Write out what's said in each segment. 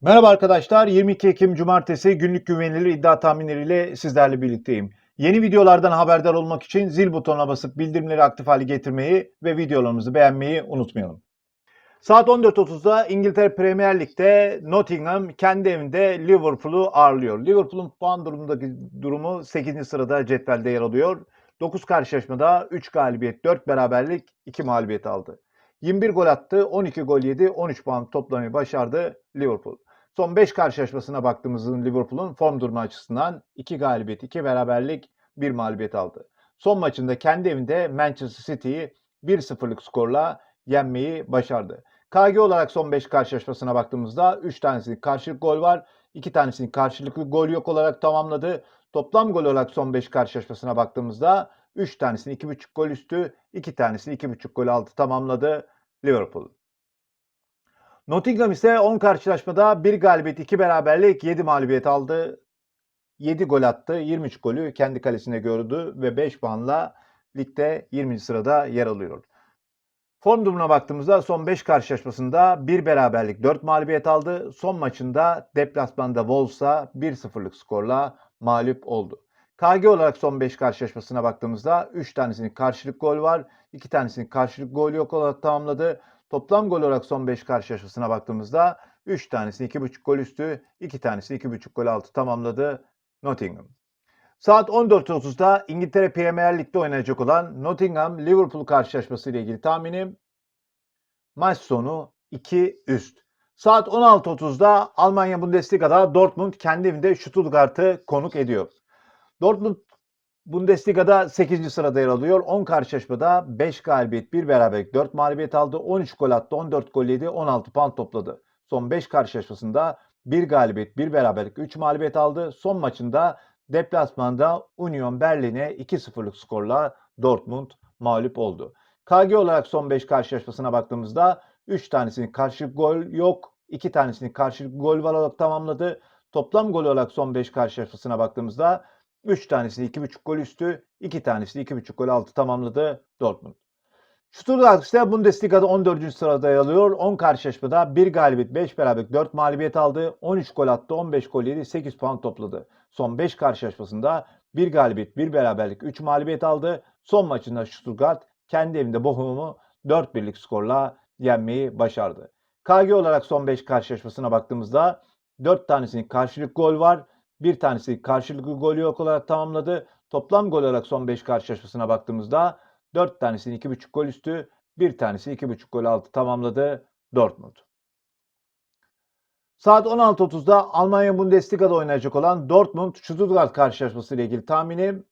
Merhaba arkadaşlar. 22 Ekim Cumartesi günlük güvenilir iddia tahminleriyle sizlerle birlikteyim. Yeni videolardan haberdar olmak için zil butonuna basıp bildirimleri aktif hale getirmeyi ve videolarımızı beğenmeyi unutmayalım. Saat 14.30'da İngiltere Premier Lig'de Nottingham kendi evinde Liverpool'u ağırlıyor. Liverpool'un puan durumundaki durumu 8. sırada cetvelde yer alıyor. 9 karşılaşmada 3 galibiyet, 4 beraberlik, 2 mağlubiyet aldı. 21 gol attı, 12 gol yedi, 13 puan toplamayı başardı Liverpool. Son 5 karşılaşmasına baktığımızda Liverpool'un form durumu açısından 2 galibiyet, 2 beraberlik, 1 mağlubiyet aldı. Son maçında kendi evinde Manchester City'yi 1-0'lık skorla yenmeyi başardı. KG olarak son 5 karşılaşmasına baktığımızda 3 tanesinin karşılık gol var. 2 tanesinin karşılıklı gol yok olarak tamamladı. Toplam gol olarak son 5 karşılaşmasına baktığımızda 3 tanesini 2.5 gol üstü, 2 tanesini 2.5 gol altı tamamladı Liverpool. Nottingham ise 10 karşılaşmada 1 galibiyet, 2 beraberlik, 7 mağlubiyet aldı. 7 gol attı, 23 golü kendi kalesine gördü ve 5 puanla ligde 20. sırada yer alıyor. Form durumuna baktığımızda son 5 karşılaşmasında 1 beraberlik 4 mağlubiyet aldı. Son maçında deplasmanda Wolves'a 1-0'lık skorla mağlup oldu. KG olarak son 5 karşılaşmasına baktığımızda 3 tanesinin karşılık gol var. 2 tanesinin karşılık gol yok olarak tamamladı. Toplam gol olarak son 5 karşılaşmasına baktığımızda 3 tanesini 2.5 gol üstü, 2 tanesini 2.5 gol altı tamamladı Nottingham. Saat 14.30'da İngiltere Premier Lig'de oynayacak olan Nottingham Liverpool karşılaşması ile ilgili tahminim maç sonu 2 üst. Saat 16.30'da Almanya Bundesliga'da Dortmund kendi evinde Stuttgart'ı konuk ediyor. Dortmund Bundesliga'da 8. sırada yer alıyor. 10 karşılaşmada 5 galibiyet, 1 beraberlik, 4 mağlubiyet aldı. 13 gol attı, 14 gol yedi, 16 puan topladı. Son 5 karşılaşmasında 1 galibiyet, 1 beraberlik, 3 mağlubiyet aldı. Son maçında deplasmanda Union Berlin'e 2-0'lık skorla Dortmund mağlup oldu. KG olarak son 5 karşılaşmasına baktığımızda 3 tanesinin karşılık gol yok, 2 tanesinin karşılık gol var olarak tamamladı. Toplam gol olarak son 5 karşılaşmasına baktığımızda 3 tanesini 2.5 gol üstü, 2 tanesini 2.5 gol altı tamamladı Dortmund. Stuttgart ise Bundesliga'da 14. sırada yer alıyor. 10 karşılaşmada 1 galibiyet, 5 beraberlik, 4 mağlubiyet aldı. 13 gol attı, 15 gol yedi, 8 puan topladı. Son 5 karşılaşmasında 1 galibiyet, 1 beraberlik, 3 mağlubiyet aldı. Son maçında Stuttgart kendi evinde Bochum'u 4-1'lik skorla yenmeyi başardı. KG olarak son 5 karşılaşmasına baktığımızda 4 tanesinin karşılık gol var. Bir tanesi karşılıklı golü yok olarak tamamladı. Toplam gol olarak son 5 karşılaşmasına baktığımızda 4 tanesini 2.5 gol üstü, bir tanesi 2.5 gol altı tamamladı Dortmund. Saat 16.30'da Almanya Bundesliga'da oynayacak olan Dortmund Stuttgart karşılaşması ile ilgili tahminim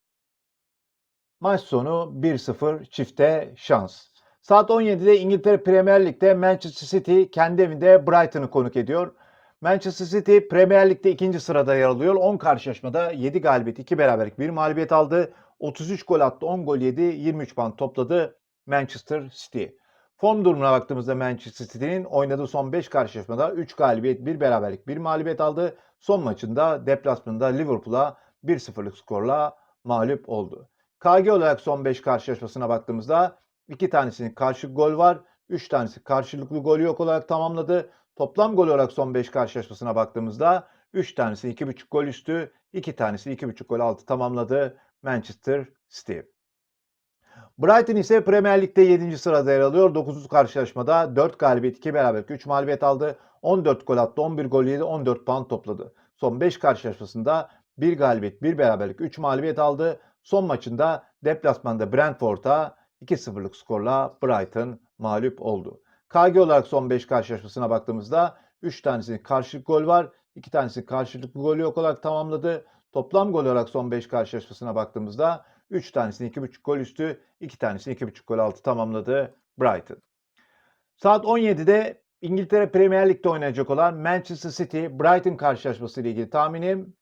maç sonu 1-0 çifte şans. Saat 17'de İngiltere Premier Lig'de Manchester City kendi evinde Brighton'ı konuk ediyor. Manchester City Premier Lig'de ikinci sırada yer alıyor. 10 karşılaşmada 7 galibiyet, 2 beraberlik, 1 mağlubiyet aldı. 33 gol attı, 10 gol yedi, 23 puan topladı Manchester City. Form durumuna baktığımızda Manchester City'nin oynadığı son 5 karşılaşmada 3 galibiyet, 1 beraberlik, 1 mağlubiyet aldı. Son maçında deplasmanda Liverpool'a 1-0'lık skorla mağlup oldu. KG olarak son 5 karşılaşmasına baktığımızda 2 tanesinin karşılık gol var. 3 tanesi karşılıklı gol yok olarak tamamladı. Toplam gol olarak son 5 karşılaşmasına baktığımızda 3 tanesi 2.5 gol üstü, 2 tanesi 2.5 gol altı tamamladı Manchester City. Brighton ise Premier Lig'de 7. sırada yer alıyor. 9. karşılaşmada 4 galibiyet, 2 beraberlik, 3 mağlubiyet aldı. 14 gol attı, 11 gol yedi, 14 puan topladı. Son 5 karşılaşmasında 1 galibiyet, 1 beraberlik, 3 mağlubiyet aldı. Son maçında deplasmanda Brentford'a 2-0'lık skorla Brighton mağlup oldu. KG olarak son 5 karşılaşmasına baktığımızda 3 tanesinin karşılık gol var. 2 tanesi karşılıklı golü yok olarak tamamladı. Toplam gol olarak son 5 karşılaşmasına baktığımızda 3 tanesini 2.5 gol üstü, 2 tanesini 2.5 gol altı tamamladı Brighton. Saat 17'de İngiltere Premier Lig'de oynayacak olan Manchester City Brighton karşılaşması ile ilgili tahminim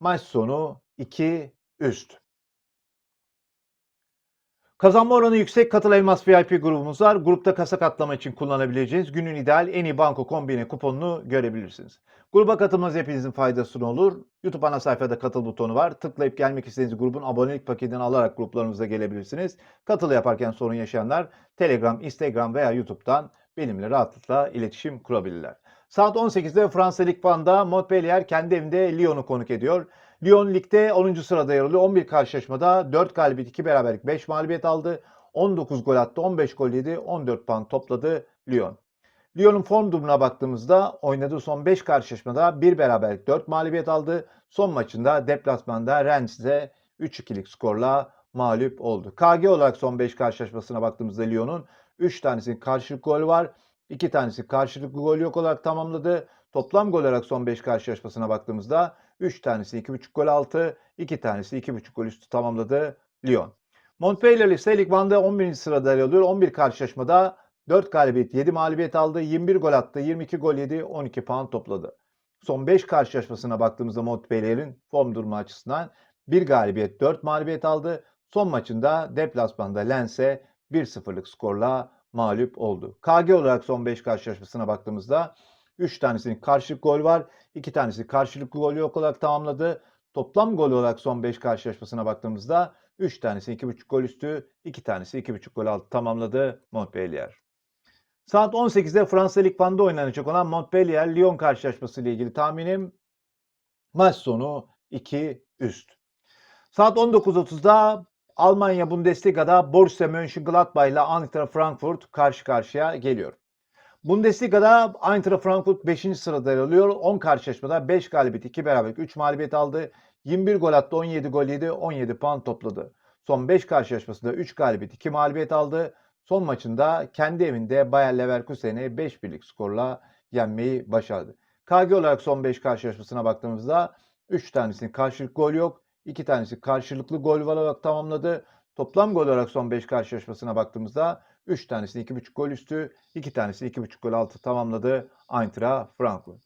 maç sonu 2 üst. Kazanma oranı yüksek Katıl Elmas VIP grubumuz var. Grupta kasa katlama için kullanabileceğiniz günün ideal en iyi banko kombine kuponunu görebilirsiniz. Gruba katılmanız hepinizin faydasına olur. YouTube ana sayfada katıl butonu var. Tıklayıp gelmek istediğiniz grubun abonelik paketini alarak gruplarımıza gelebilirsiniz. Katıl yaparken sorun yaşayanlar Telegram, Instagram veya YouTube'dan benimle rahatlıkla iletişim kurabilirler. Saat 18'de Fransa Lig 1'da Montpellier kendi evinde Lyon'u konuk ediyor. Lyon ligde 10. sırada yer alıyor. 11 karşılaşmada 4 galibiyet, 2 beraberlik, 5 mağlubiyet aldı. 19 gol attı, 15 gol yedi, 14 puan topladı Lyon. Lyon'un form durumuna baktığımızda oynadığı son 5 karşılaşmada 1 beraberlik 4 mağlubiyet aldı. Son maçında deplasmanda Rennes'e 3-2'lik skorla mağlup oldu. KG olarak son 5 karşılaşmasına baktığımızda Lyon'un 3 tanesinin karşılık gol var. 2 tanesi karşılıklı gol yok olarak tamamladı. Toplam gol olarak son 5 karşılaşmasına baktığımızda 3 tanesi 2.5 gol altı, 2 tanesi 2.5 gol üstü tamamladı Lyon. Montpellier ise Lig 1'da 11. sırada yer alıyor. 11 karşılaşmada 4 galibiyet, 7 mağlubiyet aldı. 21 gol attı, 22 gol yedi, 12 puan topladı. Son 5 karşılaşmasına baktığımızda Montpellier'in form durumu açısından 1 galibiyet, 4 mağlubiyet aldı. Son maçında deplasmanda Lens'e 1-0'lık skorla mağlup oldu. KG olarak son 5 karşılaşmasına baktığımızda 3 tanesinin karşılık gol var. 2 tanesi karşılıklı gol yok olarak tamamladı. Toplam gol olarak son 5 karşılaşmasına baktığımızda 3 tanesi 2.5 gol üstü, 2 tanesi 2.5 gol altı tamamladı Montpellier. Saat 18'de Fransa Lig 1'da oynanacak olan Montpellier-Lyon karşılaşması ile ilgili tahminim maç sonu 2 üst. Saat 19.30'da Almanya Bundesliga'da Borussia Mönchengladbach ile Eintracht Frankfurt karşı karşıya geliyor. Bundesliga'da Eintracht Frankfurt 5. sırada yer alıyor. 10 karşılaşmada 5 galibiyet, 2 beraberlik, 3 mağlubiyet aldı. 21 gol attı, 17 gol yedi, 17 puan topladı. Son 5 karşılaşmasında 3 galibiyet, 2 mağlubiyet aldı. Son maçında kendi evinde Bayer Leverkusen'i 5-1'lik skorla yenmeyi başardı. KG olarak son 5 karşılaşmasına baktığımızda 3 tanesinin karşılık gol yok. 2 tanesi karşılıklı gol olarak tamamladı. Toplam gol olarak son 5 karşılaşmasına baktığımızda 3 tanesini 2.5 gol üstü, 2 tanesini 2.5 gol altı tamamladı Eintracht Frankfurt.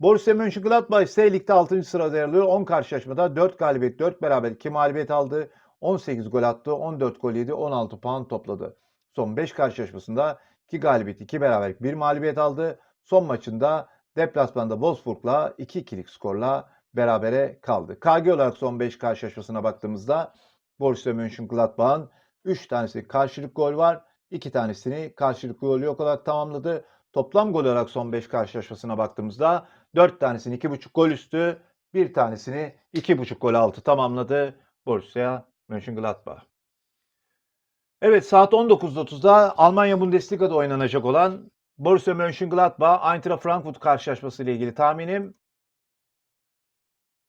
Borussia Mönchengladbach ise ligde 6. sırada yer alıyor. 10 karşılaşmada 4 galibiyet, 4 beraber 2 mağlubiyet aldı. 18 gol attı, 14 gol yedi, 16 puan topladı. Son 5 karşılaşmasında 2 galibiyet, 2 beraberlik, 1 mağlubiyet aldı. Son maçında deplasmanda Wolfsburg'la 2-2'lik skorla berabere kaldı. KG olarak son 5 karşılaşmasına baktığımızda Borussia Mönchengladbach'ın 3 tanesi karşılık gol var. 2 tanesini karşılıklı gol yok olarak tamamladı. Toplam gol olarak son 5 karşılaşmasına baktığımızda 4 tanesini 2.5 gol üstü, 1 tanesini 2.5 gol altı tamamladı Borussia Mönchengladbach. Evet saat 19.30'da Almanya Bundesliga'da oynanacak olan Borussia Mönchengladbach Eintracht Frankfurt karşılaşması ile ilgili tahminim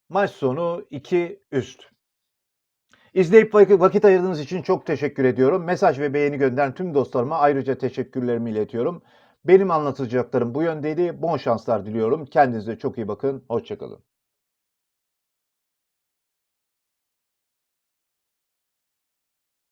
maç sonu 2 üst. İzleyip vakit, ayırdığınız için çok teşekkür ediyorum. Mesaj ve beğeni gönderen tüm dostlarıma ayrıca teşekkürlerimi iletiyorum. Benim anlatacaklarım bu yöndeydi. Bon şanslar diliyorum. Kendinize çok iyi bakın. Hoşçakalın.